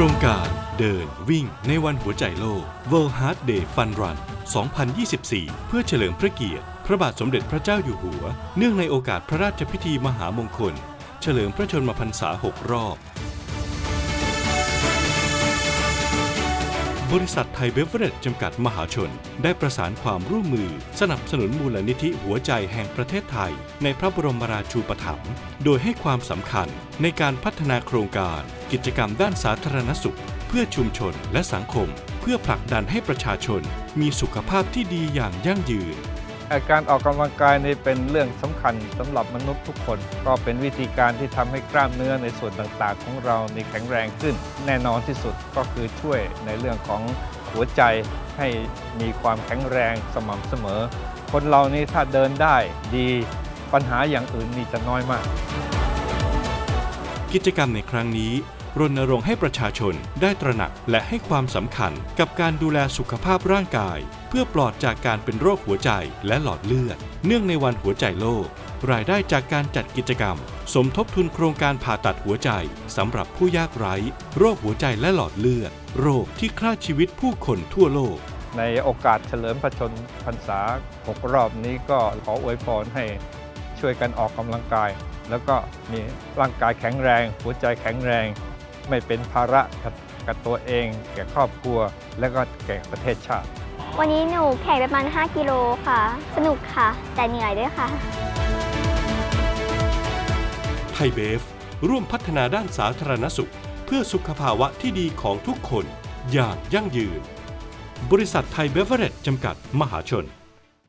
รงการเดินวิ่งในวันหัวใจโลก World Heart Day Fun Run 2024 เพื่อเฉลิมพระเกียรติ พระบาทสมเด็จพระเจ้าอยู่หัว เนื่องในโอกาสพระราชพิธีมหามงคล เฉลิมพระชนมพรรษา 6 รอบ บริษัทไทยเบเวอร์เรจจำกัดมหาชน ได้ประสานความร่วมมือ สนับสนุนมูลนิธิหัวใจแห่งประเทศไทย ในพระบรมราชูปถัมภ์โดยให้ความสำคัญในการพัฒนาโครงการ กิจกรรมด้านสาธารณสุข เพื่อชุมชนและสังคม เพื่อผลักดันให้ประชาชน มีสุขภาพที่ดีอย่างยั่งยืน การออกกำลังกายนี่เป็นเรื่องสำคัญสำหรับมนุษย์ทุกคน ก็เป็นวิธีการที่ทำให้กล้ามเนื้อในส่วนต่างๆ ของเราในแข็งแรงขึ้น แน่นอนที่สุดก็คือช่วยในเรื่องของหัวใจให้มีความแข็งแรงสม่ำเสมอ คนเรานี่ถ้าเดินได้ดีปัญหาอย่างอื่นนี่จะน้อยมาก กิจกรรมในครั้งนี้ รณรงค์ให้ประชาชนได้ตระหนักและให้ความสำคัญกับการดูแลสุขภาพร่างกาย เพื่อปลอดจากการเป็นโรคหัวใจและหลอดเลือด เนื่องในวันหัวใจโลก รายได้จากการจัดกิจกรรม สมทบทุนโครงการผ่าตัดหัวใจสำหรับผู้ยากไร้ โรคหัวใจและหลอดเลือด โรคที่ฆ่าชีวิตผู้คนทั่วโลกในโอกาสเฉลิมพระชนพรรษา 6 รอบนี้ก็ขออวยพรให้ช่วยกันออกกำลังกาย แล้วก็มีร่างกายแข็งแรง หัวใจแข็งแรง ไม่เป็นภาระกับกับตัวเอง แก่ครอบครัว และก็แก่ประเทศชาติ วันนี้หนูแข่งประมาณ 5 กิโลค่ะ สนุกค่ะ แต่เหนื่อยด้วยค่ะ ไทยเบฟ ร่วมพัฒนาด้านสาธารณสุข เพื่อสุขภาวะที่ดีของทุกคน อย่างยั่งยืน บริษัทไทยเบเวอเรจจำกัดมหาชน